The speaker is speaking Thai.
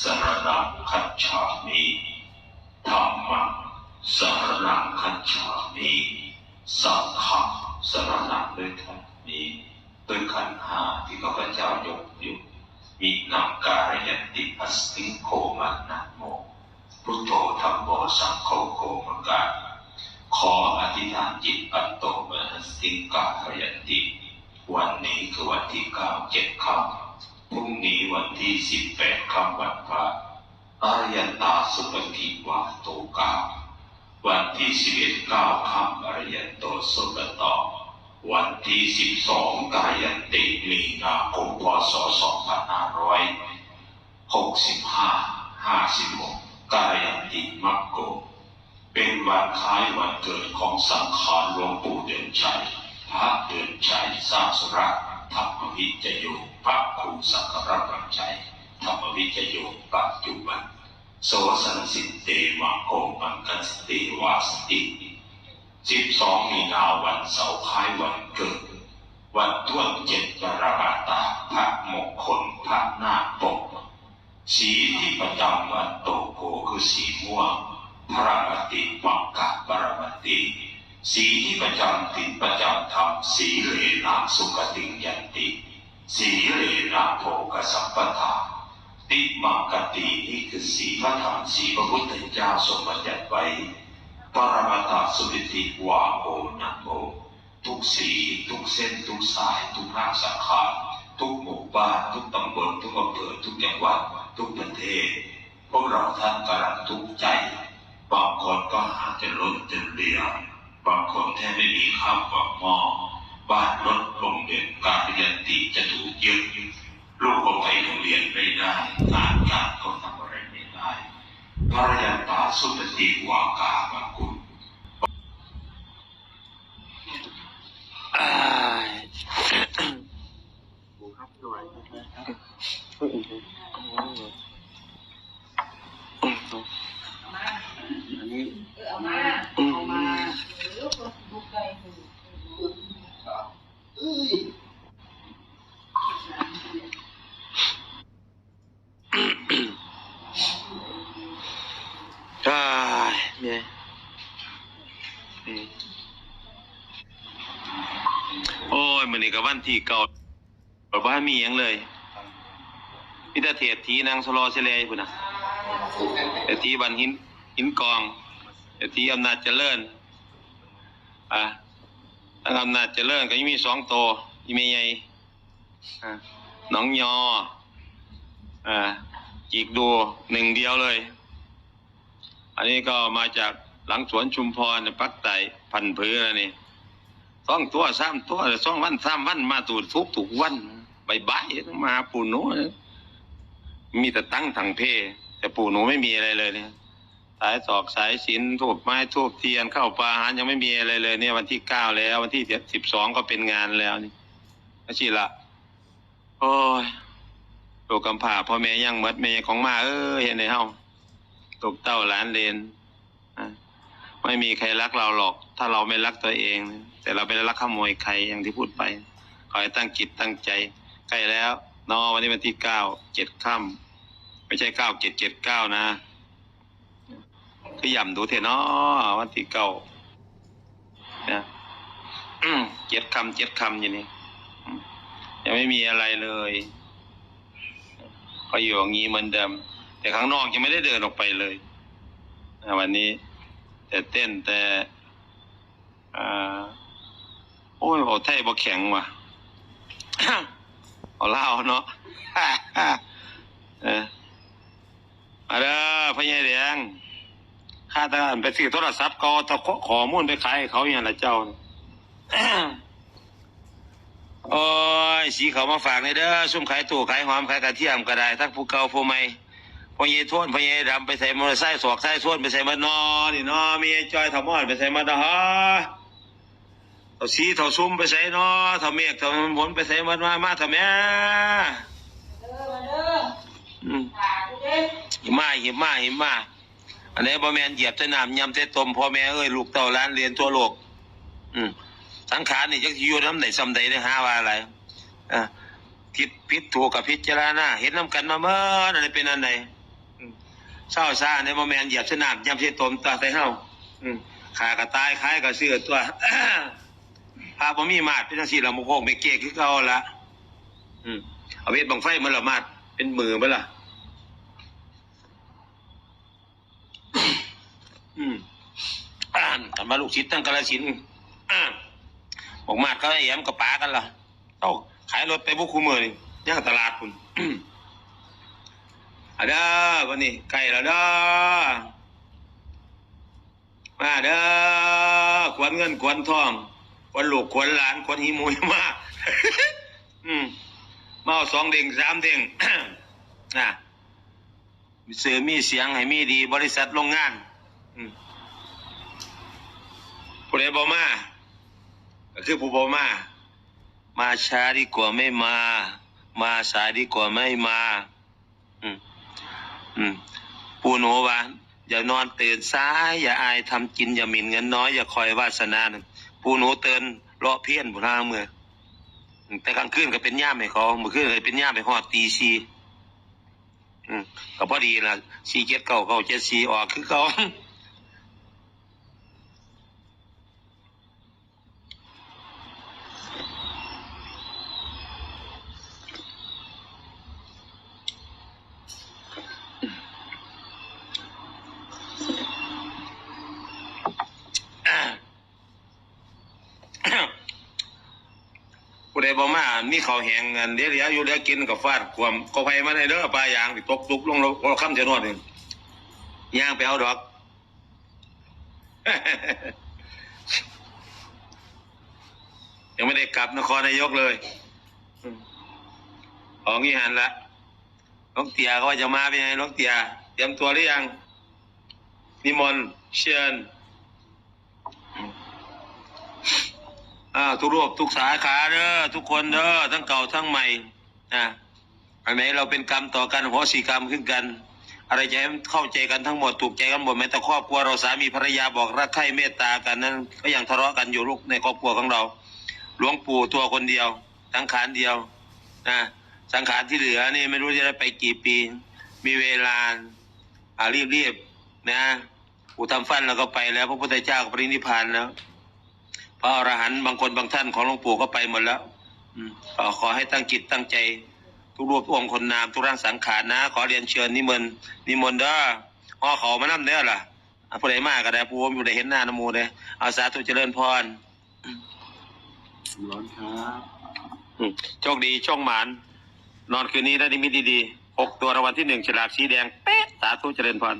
สรณังคัจฉามิธัมมังสรณังคัจฉามิสังฆังสรณังด้วยธรรมนี้ด้วยขันห้าที่ข้าพเจ้ายกอยู่มีนามการยันติอัสติโคมันนะโมพุทโธธรรมโมสังโฆโกมกาขออธิษฐานจิตอัตโตมนสติกายันติ วันนี้คือวันที่เก้าเจ็ดค่ำพรุ่งนี้ วันที่สิบแปดคำวันพระอารยันตาสุปฏิวาโตกา วันที่สิบเอ็ดเก้าคำอารยันโตสุปตอวันที่สิบสองกายันติมีนาคมพศสองพันห้าร้อยหกสิบห้าห้าสิบหกกายันติมักโก เป็นวันคล้ายวันเกิดของสังขารหลวงปู่เดือนชัยพระเดือนชัยสร้างสระ ธรรมวิจโยพระครูสังฆรัตนชัยธรรมวิจโยปัจจุบันโสสันสิเตมะโกมังกัสเตวาสติสิบสองมีนาวันเสาร์คล้ายวันเกิด วันต้วนเจ็ดกรกฎาพระมงคลพระนาคปก สีที่ประจำวันโตโกคือสีม่วงพระมติมังกะปรมติ สีที่ประจำติดประจำธรรมสีเลนะสุกติยันติสีเลนะโภกสัมปทาติมังกตินี่คือสีพระธรรมสีพระพุทธเจ้าทรงบัญญัติไว้ปรมตาสุวิติวาโอนะโมทุกสีทุกเส้นทุกสาย ทุกร่างสังขารทุกหมู่บ้านทุกตำบลทุกอำเภอทุกจังหวัดทุกประเทศ พวกเราท่านกำลังทุกข์ใจบางคนก็หาจะล้นจนเรียว บางคนแทบไม่มีข้าวปากหม้อบ้านรถโรงเรียนการเรียนตีจะถูกยึดลูกก็ไปโรงเรียนไม่ได้งานการก็ทำอะไรไม่ได้พระยันตาสุปฏิวากาบาคุณอ้ายปูครับสวยนะครับอันนี้ เอามาเอามาเออบุกไป อ้ายเมียอืมโอ้ยมั นนี่กับวันที่เก่าบอกว่ามีหยังเลยพิธาเทศทีนางสโลอเซเลยพุ่นนะแต่ทีบันหินหินกองแต่ทีอำนาจเจริญอะทางอำนาจเจริญก็ยังมีสองโตวอีเมยใหญ่น้องยออ่าอีกดูหนึ่งเดียวเลย อันนี้ก็มาจากหลังสวนชุมพรปักไต่พันผือแล้วนี่ สองตัวสามตัวสองวันสามวันมาตูดทุกถูกวันใบใบมาปู่หนูมีแต่ตั้งถังเพ แต่ปู่หนูไม่มีอะไรเลยเนี่ยสายศอกสายสินทูบไม้ทูบเทียนเข้าปลาหารยังไม่มีอะไรเลย เนี่ยวันที่เก้าแล้ว วันที่สิบสองก็เป็นงานแล้วนี่อาชีละโอ้ยโลกกำพร้าพ่อแม่ยังหมดแม่ของมาเอ้ยเห็นไหมเฮาตกเต้าหลานเลนไม่มีใครรักเราหรอก ถ้าเราไม่รักตัวเอง แต่เราไปรักขโมยใครอย่างที่พูดไป ขอให้ตั้งจิตตั้งใจ ใกล้แล้วนอวันนี้วันที่เก้าเจ็ดค่ำไม่ใช่เก้าเจ็ดเจ็ดเก้านะคือย่ำดูเถอะนาะวันที่เก้านะเจ็ดคำเจ็ดคำอย่างนี้ยังไม่มีอะไรเลยก็อยู่อย่างนี้เหมือนเดิม แต่ข้างนอกยังไม่ได้เดินออกไปเลยวันนี้ แต่เต้นแต่อ่า โอ้ยโอ้ไทยบ่แข็งว่ะ เอาเล่าเนาะ เออมาเด้อพ่อใหญ่แดงข้าตาไปซื้อโทรศัพท์ก็ตะขอขอมูลไปขายให้เขาอย่างละเจ้า โอ้ย สีเขามาฝากในเด้อซุ่มขายตู้ขายหอมขายกระเทียมก็ได้ทั้งผู้เก่าผู้ใหม่พ่อเยทวนพ่อเยดำไปใส่มอเตอร์ไซค์สอกไส้ส่วนไปใส่มานอนี่นอมีไอ้จอยทำมอดไปใส่มาดะฮะ ท่าสีเท่าซุ่มไปใส่เนอเท่าเมฆเท่าฝนไปใส่มามามาเท่าแม่เด้อมาเด้ออืมฝากกูเด้หิมมาหิมมาหิมมาอันนี้บ่แม่นเหยียบใส่น้ำยำใส่ต้มพ่อแม่เอ้ยลูกเต่าล้านเรียนทั่วโลก อืมสังขารนี่จักอยู่น้ำไหนซ้ำใดได้หาว่าอะไรอะผิดผิดถูกกับพิจารณาเห็นน้ำกันมาเมื่อนั่นเป็นอันไหนเศร้าซ่าในโมแมนเหยียบสนามยำเชตมตาใส่เฮาอืมขากระตายคล้ายกับเสื้อตัว พาบ่มีมาดเป็นจังซี่ละโมโคงไปเกะคือเก่าละอืมเอาเวทบังไฟมันละมาดเป็นมือมันล่ะอืมอ่านกันมาลูกศิษย์ตั้งกาลสินอ่าบอกมาดเขาไอ้แอมกับป๋ากันล่ะเอ้าขายรถไปบุกคูมือนี่ย่างตลาดคุณอะเด้อวันนี้ไก่แล้วเด้อมาเด้อขวัญเงินขวัญทอง ขวัญลูกขวัญหลานขวัญหิมุยมาอืมมาเอาสองเด้งสามเด้งนะมีเสือมีเสียงให้มีดี บริษัทโรงงานอืมผู้ใดบ่มาก็คือผู้บ่มา มาช้าดีกว่าไม่มา มาสายดีกว่าไม่มา อืมอืมปูหนูว่าอย่านอนตื่นสาย อย่าอายทำกิน อย่าหมิ่นเงินน้อย อย่าคอยวาสนา ผู้หนูเตือนเลาะเพี้ยนผู้ทางมืออืมแต่กลางคืนก็เป็นย่ามให้เขาเมื่อคืนก็เป็นย่ามให้หอดตีซีอืมก็พอดีนะซีเจ็ดเก้าเก้าเจ็ดซีออกคือเขา บ่มามีข้าวแห้งอันเดี๋ยวเดี๋ยวอยู่เดี๋ยวกินกับฟาดความก็ไผมาได้เด้อปลายางตกตุกลงลงลงคำชะโนดนี่ย่างไปเอาดอกยังไม่ได้กลับนครนายกเลยอืมของอีหันละน้องเตียก็ว่าจะมาเป็นไงน้องเตีย เตรียมตัวหรือยังนิมนต์เชิญ อ่าทุกรูปทุกสาขาเด้อทุกคนเด้อทั้งเก่าทั้งใหม่นะอันไหนเราเป็นกรรมต่อกันโหสีกรรมขึ้นกัน อะไรจะให้เข้าใจกันทั้งหมดถูกใจกันหมดแม้แต่ครอบครัวเราสามีภรรยาบอกรักใคร่เมตตากันนั้นก็ยังทะเลาะกันอยู่ลูกในครอบครัวของเรา หลวงปู่ตัวคนเดียวสังขารเดียวนะสังขารที่เหลือนี่ไม่รู้จะได้ไปกี่ปี มีเวลาอ่ารีบๆนะปู่ทำฟันแล้วก็ไปแล้ว พระพุทธเจ้าก็ปรินิพพานแล้ว พระอรหันต์บางคนบางท่านของหลวงปู่ก็ไปหมดแล้วอืมขอขอให้ตั้งจิตตั้งใจ ทุกรูปทุกองค์คนนามทุกร่างสังขารนะ ขอเรียนเชิญนิมนต์นิมนต์เด้อพ่อเขามานั่เด้อล่ะอะผู้ใดมากก็ได้ผู้ว่าผู้ใดเห็นหน้านะโมเด้อเอาสาธุเจริญพรร้อนครับอืมโชคดีโชคหมาน นอนคืนนี้ได้นิมิตดีๆหกตัวรางวัลที่หนึ่งฉลากสีแดงเป๊ะสาธุเจริญพร